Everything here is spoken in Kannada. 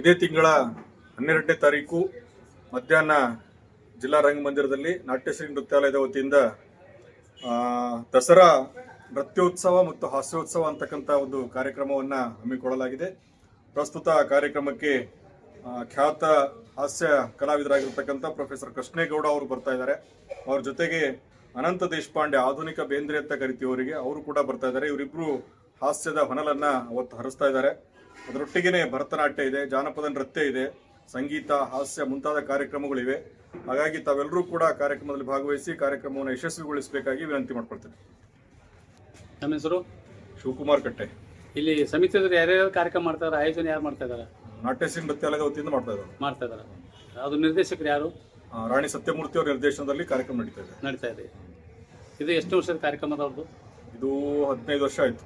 ಇದೇ ತಿಂಗಳ ಹನ್ನೆರಡನೇ ತಾರೀಕು ಮಧ್ಯಾಹ್ನ ಜಿಲ್ಲಾ ರಂಗಮಂದಿರದಲ್ಲಿ ನಾಟ್ಯಶ್ರೀ ನೃತ್ಯಾಲಯದ ವತಿಯಿಂದ ದಸರಾ ನೃತ್ಯೋತ್ಸವ ಮತ್ತು ಹಾಸ್ಯೋತ್ಸವ ಅಂತಕ್ಕಂಥ ಒಂದು ಕಾರ್ಯಕ್ರಮವನ್ನು ಹಮ್ಮಿಕೊಳ್ಳಲಾಗಿದೆ. ಪ್ರಸ್ತುತ ಕಾರ್ಯಕ್ರಮಕ್ಕೆ ಖ್ಯಾತ ಹಾಸ್ಯ ಕಲಾವಿದರಾಗಿರ್ತಕ್ಕಂಥ ಪ್ರೊಫೆಸರ್ ಕೃಷ್ಣೇಗೌಡ ಅವರು ಬರ್ತಾ ಇದ್ದಾರೆ. ಅವ್ರ ಜೊತೆಗೆ ಅನಂತ ದೇಶಪಾಂಡೆ, ಆಧುನಿಕ ಬೇಂದ್ರೆ ಅಂತ ಕರಿತೀವಿ ಅವರಿಗೆ, ಅವರು ಕೂಡ ಬರ್ತಾ ಇದ್ದಾರೆ. ಇವರಿಬ್ಬರು ಹಾಸ್ಯದ ಹೊನಲನ್ನು ಅವತ್ತು ಹರಿಸ್ತಾ ಇದ್ದಾರೆ. ಅದರೊಟ್ಟಿಗೆನೆ ಭರತನಾಟ್ಯ ಇದೆ ಜಾನಪದ ನೃತ್ಯ ಇದೆ ಸಂಗೀತ ಹಾಸ್ಯ ಮುಂತಾದ ಕಾರ್ಯಕ್ರಮಗಳಿವೆ. ಹಾಗಾಗಿ ತಾವೆಲ್ಲರೂ ಕೂಡ ಕಾರ್ಯಕ್ರಮದಲ್ಲಿ ಭಾಗವಹಿಸಿ ಕಾರ್ಯಕ್ರಮವನ್ನು ಯಶಸ್ವಿಗೊಳಿಸಬೇಕಾಗಿ ವಿನಂತಿ ಮಾಡ್ಕೊಳ್ತೇನೆ. ನಮ್ಮ ಹೆಸರು? ಶಿವಕುಮಾರ್ ಕಟ್ಟೆ. ಇಲ್ಲಿ ಸಮಿತಿಯವರು ಯಾರ್ಯಾರು ಕಾರ್ಯಕ್ರಮ ಮಾಡ್ತಾರೆ ಆಯೋಜನೆ ಯಾರು ಮಾಡ್ತಾ ಇದ್ದಾರೆ? ನೃತ್ಯ ನೃತ್ಯಾಲಯದ ವತಿಯಿಂದ ಮಾಡ್ತಾ ಇದ್ದಾರೆ. ಮಾಡ್ತಾ ಇದ್ದಾರೆ. ಅದು ನಿರ್ದೇಶಕರು ಯಾರು? ರಾಣಿ ಸತ್ಯಮೂರ್ತಿ ಅವರ ನಿರ್ದೇಶನದಲ್ಲಿ ಕಾರ್ಯಕ್ರಮ ನಡೀತಾ ಇದೆ. ನಡೀತಾ ಇದೆ. ಇದು ಎಷ್ಟು ವರ್ಷದ ಕಾರ್ಯಕ್ರಮ ಅವ್ರದ್ದು ಇದು ಹದಿನೈದು ವರ್ಷ ಆಯ್ತು.